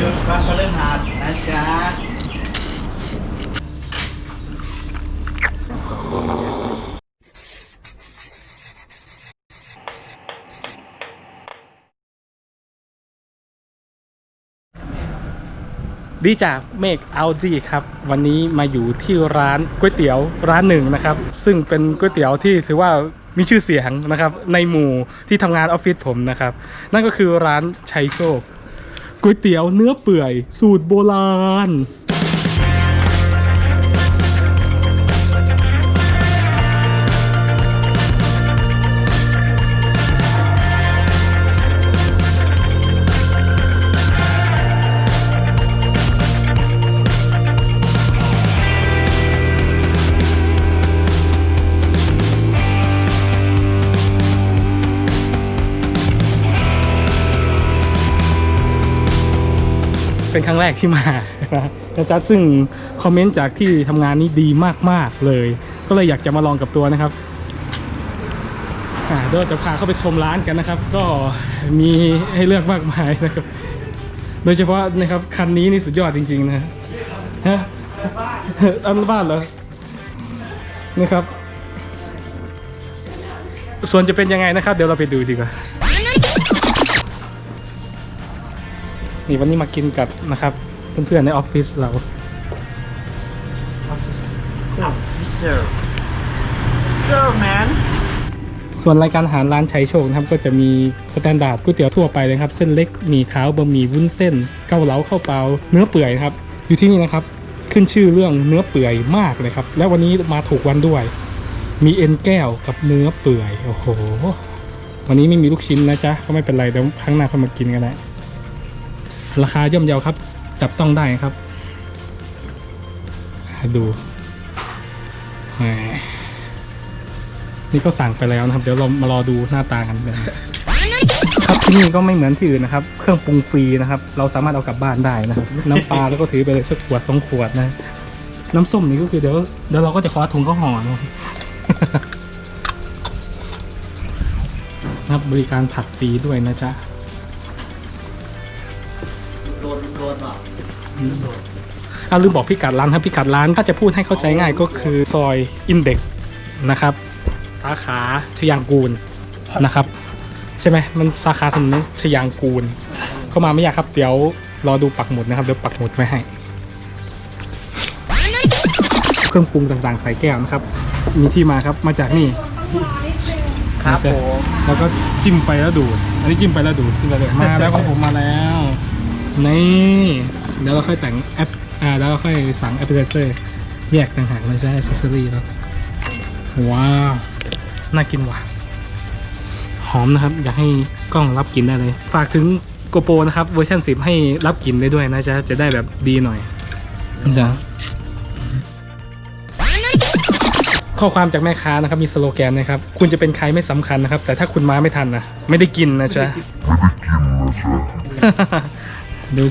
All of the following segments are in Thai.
หยุดวันพฤหัสนะจ๊ะดีจากเมกเอัลดี้ครับ วันนี้มาอยู่ที่ร้านก๋วยเตี๋ยวร้านหนึ่งนะครับ ซึ่งเป็นก๋วยเตี๋ยวที่ถือว่ามีชื่อเสียงนะครับ ในหมู่ที่ทำงานออฟฟิศผมนะครับ นั่นก็คือร้านชัยโชค ก๋วยเตี๋ยวเนื้อเปื่อยสูตรโบราณ ครั้งแรกที่มานะจ๊ะซึ่งคอมเมนต์จากที่ทำงานนี้ดีมากๆเลย ก็เลยอยากจะมาลองกับตัวนะครับเดี๋ยวจะพาเข้าไปชมร้านกันนะครับ ก็มีให้เลือกมากมายนะครับ โดยเฉพาะนะครับคันนี้นี่สุดยอดจริงๆนะฮะอันบ้านเหรอนี่ครับ ส่วนจะเป็นยังไงนะครับ เดี๋ยวเราไปดูดีกว่า นี่วันนี้มากินกับนะครับ เพื่อนๆในออฟฟิศเรา officer sir man ส่วนรายการอาหารร้านชัยโชคนะครับ ก็จะมีสแตนดาร์ดก๋วยเตี๋ยวทั่วไปเลยครับ เส้นเล็กหมี่ขาวบะหมี่วุ้นเส้น เกาเหลาข้าวเปล่าเนื้อเปื่อยนะครับ อยู่ที่นี่นะครับ ขึ้นชื่อเรื่องเนื้อเปื่อยมากเลยครับ และวันนี้มาถูกวันด้วย มีเอ็นแก้วกับเนื้อเปื่อย โอ้โห วันนี้ไม่มีลูกชิ้นนะจ๊ะก็ไม่เป็นไรเดี๋ยวครั้งหน้าค่อยมากินกันนะ ราคาย่อมเยาครับ จับต้องได้ครับ ดูนี่ก็สั่งไปแล้วนะครับ เดี๋ยวเรามารอดูหน้าตากันเลยครับที่นี่ก็ไม่เหมือนที่อื่นนะครับ เครื่องปรุงฟรีนะครับ เราสามารถเอากลับบ้านได้นะครับ น้ำปลาแล้วก็ถือไปเลยสักขวดสองขวดนะ น้ำส้มนี่ก็คือเดี๋ยวเดี๋ยวเราก็จะขอถุงข้าวห่อนะครับนะครับบริการผักฟรีด้วยนะจ๊ะ อ่าลืมบอกพิกัดร้านครับพิกัดร้านถ้าจะพูดให้เข้าใจง่ายก็คือซอยอินเด็กนะครับ สาขาชยางกูลนะครับ ใช่ไหมมันสาขาถนนชยางกูลเข้ามาไม่ยากครับ เดี๋ยวรอดูปักหมุดนะครับเดี๋ยวปักหมุดไว้ให้ เครื่องปรุงต่างๆใส่แก้วนะครับ มีที่มาครับมาจากนี่ครับจะผมแล้วก็จิ้มไปแล้วดูดอันนี้จิ้มไปแล้วดูดจิ้มไปเลยมาแล้วของผมมาแล้ว นี่เดี๋ยวเราค่อยแต่งแอปอ่าแล้วเราค่อยสั่งแอปเปิลเซอร์แยกต่างหากไม่ใช่อ c เซอรี่แล้วว้าว น่ากินว่ะ หอมนะครับ อยากให้กล้องรับกลินได้เลย ฝากถึงโกโปรนะครับเวอร์ชัน10 ให้รับกลินได้ด้วยนะจ๊ะ จะได้แบบดีหน่อยนะจ๊ะข้อความจากแม่ค้านะครับ มีสโลแกนนะครับ คุณจะเป็นใครไม่สำคัญนะครับ แต่ถ้าคุณมาไม่ทันนะ ไม่ได้กินนะจ๊ะดู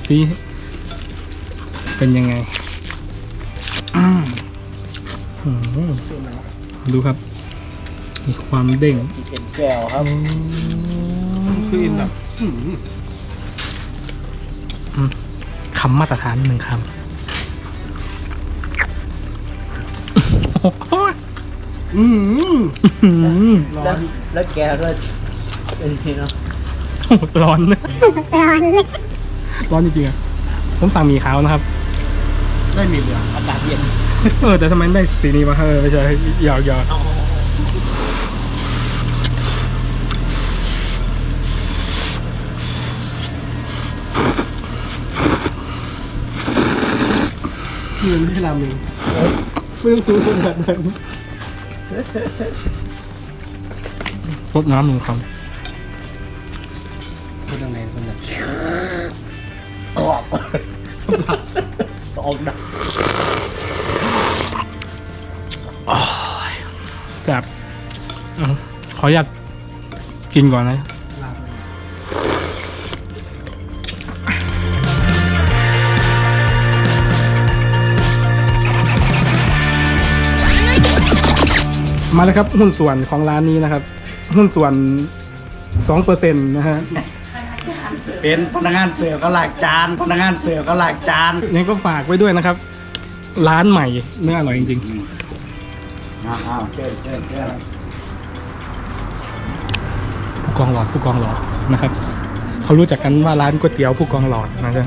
ซิเป็นยังไงอืมอืมดูครับ มีความเด้งมีเอ็นแก้วครับคืออินแบบคำมาตรฐานหนึ่งคำโอ้ยอืมอื้อหือแล้วแล้วแกก็เป็นนี่เนาะร้อนนะ ร้อนจริงๆอะผมสั่งหมี่ขาวนะครับ ได้มีเหลืองอากาศเย็นเออ แต่ทำไมได้สีนี้วะเออไม่ใช่หยอกหยอกยืนที่ราเมงไม่ต้องซื้อขนาดนั้น รดน้ำหนึ่งคพู ออกดักแบบอะขออนุญาตกินก่อนนะ มาแล้วครับหุ้นส่วนของร้านนี้นะครับ หุ้นส่วนสองเปอร์เซ็นต์นะฮะ เป็นพนักงานเสิร์ฟก็ล้างจาน พนักงานเสิร์ฟก็ล้างจานยังก็ฝากไว้ด้วยนะครับ ร้านใหม่เนื้ออร่อยจริงอ้าวอ้าวเชิญเชิญเชิญๆผู้กองหลอดผู้กองหลอดนะครับเขารู้จักกันว่าร้านก๋วยเตี๋ยวผู้กองหลอดนะจ๊ะ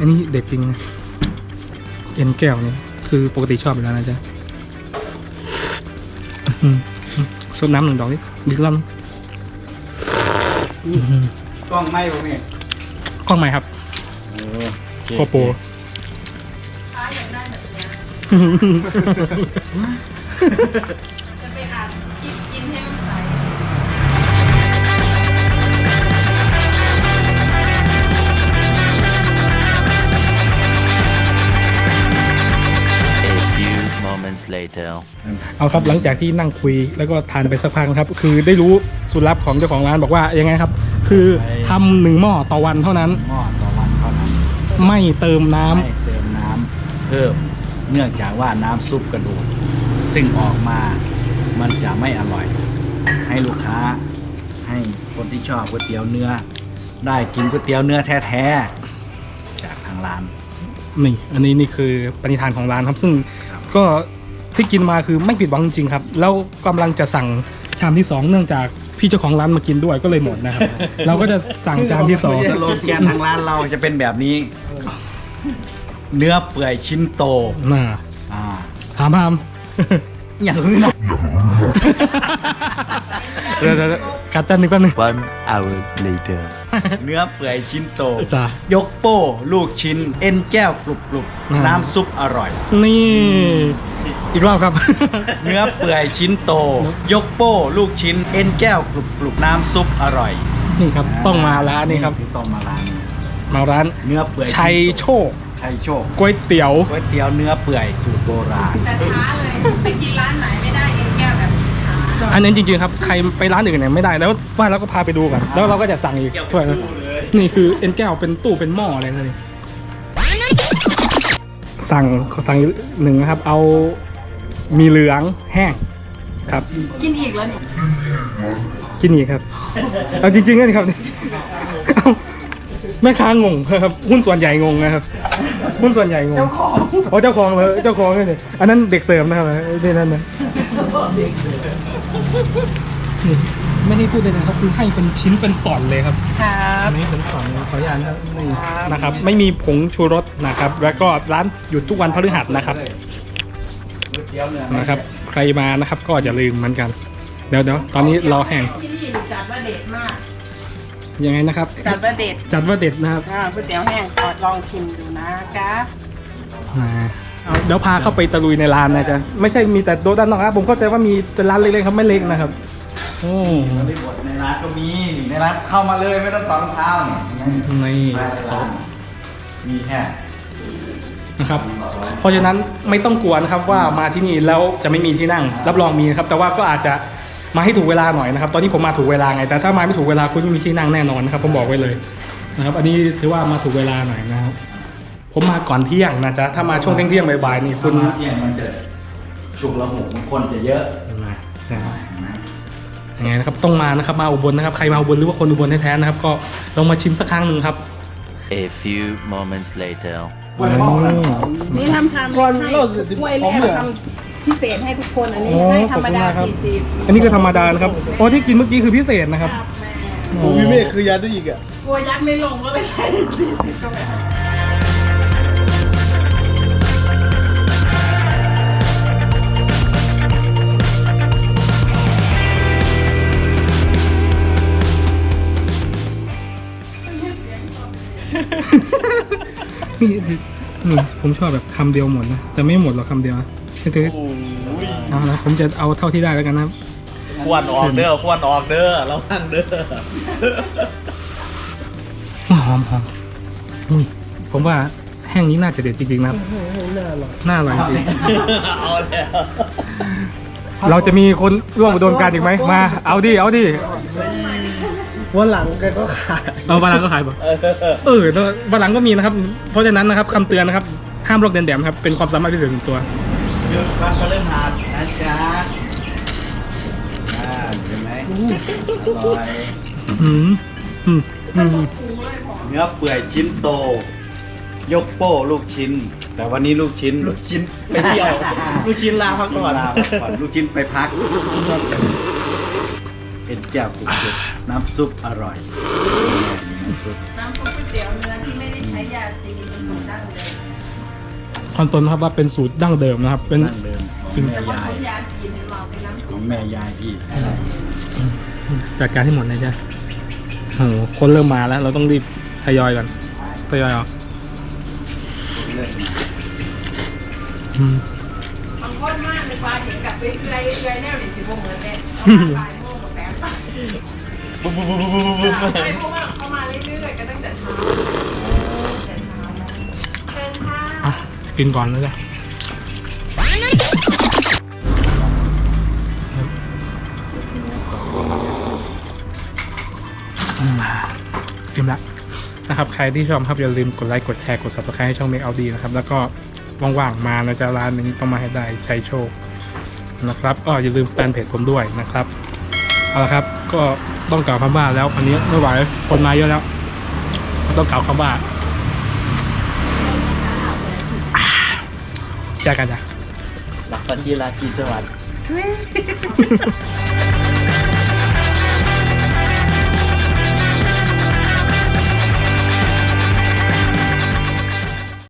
อันนี้เด็ดจริงนะเอ็นแก้วนี่คือปกติชอบอยู่แล้วนะจ๊ะอื้อหือสดน้ำหนึ่งดอกนี่ดิลอน กล้องไม่ผมนี่กล้องใหม่ครับโอ้โกโปร moments later. เอาครับหลังจากที่นั่งคุยแล้วก็ทานไปสักพักครับ คือได้รู้สูตรลับของเจ้าของร้านบอกว่ายังไงครับ คือทำหนึ่งหม้อต่อวันเท่านั้น หม้อต่อวันเท่านั้นไม่เติมน้ำไม่เติมน้ำเพิ่มเนื่องจากว่าน้ำซุปกระดูกซึ่งออกมามันจะไม่อร่อย ให้ลูกค้า ให้คนที่ชอบก๋วยเตี๋ยวเนื้อ ได้กินก๋วยเตี๋ยวเนื้อแท้ๆจากทางร้าน นี่ อันนี้นี่คือปณิธานของร้านครับ ซึ่งครับ ก็ ที่กินมาคือไม่ผิดหวังจริงๆครับ แล้วกำลังจะสั่งชามที่สองเนื่องจากพี่เจ้าของร้านมากินด้วยก็เลยหมดนะครับ เราก็จะสั่งจานที่สองสโลแกนทางร้านเราจะเป็นแบบนี้ เนื้อเปื่อยชิ้นโตน่าอ่าถามพามอย่างนี้นะเดี๋ยวเดี๋ยวเดี๋ยวกัดจานหนึ่งแป๊บนึง One hour later. เนื้อเปื่อยชิ้นโตจ้ะยกโป้ ลูกชิ้น เอ็นแก้วกรุบกรุบอืมน้ำซุปอร่อย นี่ อีกรอบครับ เนื้อเปื่อยชิ้นโต ยกโป้ลูกชิ้น เอ็นแก้วกรุบกรุบน้ำซุปอร่อยนี่ครับต้องมาร้านนี้ครับ ต้องมาร้านมาร้านเนื้อเปื่อยชัยชิ้นโชโตคชัยโชคก๋วยเตี๋ยวก๋วยเตี๋ยวเนื้อเปื่อยสูตรโบราณแต่ท้าเลยไปกินร้านไหนไม่ได้เองแก้วแบบนี้ท้าอันนี้จริงๆครับใครไปร้านอื่นเนี่ยไม่ได้แล้วว่าเราก็พาไปดูกันแล้วเราก็จะสั่งอีกถ้วยนะนี่คือเอ็นแก้วเป็นตู้เป็นหม้ออะไรเลยสั่งขอสั่งอีกหนึ่งนะครับ เอา มีเหลืองแห้งครับ กินอีกแล้วเนี่ยกินอีกครับ เอาจริงๆนะครับเอาแม่ค้างงครับ หุ้นส่วนใหญ่งงนะครับ หุ้นส่วนใหญ่งง เจ้าของโอ้เจ้าของเลยเจ้าของเลย อันนั้นเด็กเสริมนะครับนี่นั่นนะนี่ไม่ได้พูดเลยนะครับคือให้เป็นชิ้นเป็นตอนเลยครับ ครับ อันนี้เป็นตอนขออนุญาตนะครับนี่นะครับ ไม่มีผงชูรสนะครับ แล้วก็ร้านหยุดทุกวันพฤหัสนะครับก๋วยเตี๋ยวเนื้อนะครับ ใครมานะครับก็อย่าลืมเหมือนกัน เดี๋ยวเดี๋ยวตอนนี้รอแห้งที่นี่จัดว่าเด็ดมากยังไงนะครับ จัดว่าเด็ดจัดว่าเด็ดนะครับอ่าก๋วยเตี๋ยวแห้งขอลองชิมดูนะครับอ่าเอาเดี๋ยวพาเข้าไปตะลุยในร้านนะจ๊ะไม่ใช่มีแต่โต๊ะด้านนอกครับผมเข้าใจว่ามีเป็นร้านเล็กๆครับไม่เล็กนะครับโอ้ในบทในร้านก็มีนี่ในร้านเข้ามาเลยไม่ต้องต่อรองเท้านี่นี่มาในร้านมีแค่ นะครับเพราะฉะนั้นไม่ต้องกลัวนะครับว่ามาที่นี่แล้วจะไม่มีที่นั่งรับรองมีนะครับแต่ว่าก็อาจจะมาให้ถูกเวลาหน่อยนะครับ ตอนนี้ผมมาถูกเวลาไง แต่ถ้ามาไม่ถูกเวลาคุณไม่มีที่นั่งแน่นอนนะครับ ผมบอกไว้เลยนะครับ อันนี้ถือว่ามาถูกเวลาหน่อยนะครับ ผมมาก่อนเที่ยงนะจ๊ะถ้ามาช่วงเที่ยงๆบ่ายๆนี่คุคุณณเที่ยงมันจะฉุกละหุกมันคนจะเยอะนะนะนะยังไงนะครับต้องมานะครับมาอุบลนะครับ ใครมาอุบลหรือว่าคนอุบลแท้ๆนะครับ ก็ลองมาชิมสักครั้งหนึ่งครับ A few moments later. นี่ทำชามเล็กให้ถ้วยแรกทำพิเศษให้ทุกคน อันนี้โอ้ให้ธรรมดาขอบคุณมากครับสี่สิบอันนี้คือธรรมดานะครับอ๋อที่กินเมื่อกี้คือพิเศษนะครับแม่โอ้วิเวกคือยัดได้อีกอะกลัวยัดไม่ลงก็เลยใส่สี่สิบเข้าไป นี่นี่นี่ผมชอบแบบคำเดียวหมดนะ แต่ไม่หมดหรอกคำเดียวนะคือเอาละผมจะเอาเท่าที่ได้แล้วกันนะครับควนออกเด้อควนออกเด้อระวังเด้อหอมหอมอุ้ยผมว่าแห้งนี้น่าจะเด็ดจริงๆนะครับน่าอร่อยจริงเอาแล้วเราจะมีคนร่วมอุดมการณ์อีกไหมมา เอาดิ เอาดิ วันหลังแกก็ขายเอาวันหลังก็ขายบ่เออเออแล้ววันหลังก็มีนะครับ เพราะฉะนั้นนะครับคำเตือนนะครับ ห้ามลอกเลียนแบบครับ เป็นความสามารถพิเศษส่วนตัวหยุดวันพฤหัสนะจ๊ะอ่าเห็นไหมมร่อยอืมอืมอืมเนื้อเปื่อยชิ้นโต ยกโป้ลูกชิ้น แต่วันนี้ลูกชิ้น ลูกชิ้นไปเที่ยว ลูกชิ้นลาพักก่อนลาพักผ่อนลูกชิ้นไปพัก เป็นแจ่วกุกจุกน้ำซุปอร่อยน้ำซุปน้ำซุปก๋วยเตี๋ยวเนื้อที่ไม่ได้ใช้ยาจีนเป็นสูตรดั้งเดิมคอนเฟิร์มนะครับว่าเป็นสูตรดั้งเดิมนะครับ เป็นดั้งเดิมของแม่แต่ว่ายาย ใช้ยาจีนให้เราเป็นน้ำขซุอปงแม่ยายพี่จัดการให้หมดเลยจ้ะโหคนเริ่มมาแล้ว เราต้องรีบทยอยก่อนทยอยเอาอืม มันข้นมากเลยว่าเห็นกับเรื่อยๆเรื่อยๆแน่เลยสิบโมงเหมือนแม่เขามาบ่าย โมงกับแปดไปบุ๊บบุบบุบบุบบุ๊บไม่เพราะว่าเขามาเรื่อยๆกันตั้งแต่เช้าแต่เช้าแล้วเชิญค่ะอะกินก่อนนะจ๊ะอืมกินละนะครับ ใครที่ชอบครับอย่าลืมกดไลค์กดแชร์กด subscribe ให้ช่อง Make Out ดีนะครับ แล้วก็ว่างๆมานะจ๊ะร้านนี้ต้องมาให้ได้ใช้โชคนะครับก็อย่าลืมแฟนเพจผมด้วยนะครับ เอาละครับ ก็ต้องกล่าวคำว่าแล้วอันนี้ไม่ไหวคนมาเยอะแล้ว ต้องกล่าวคำว่าเจอกันจ้ะหลับฝันดีราตรีสวัสดิ์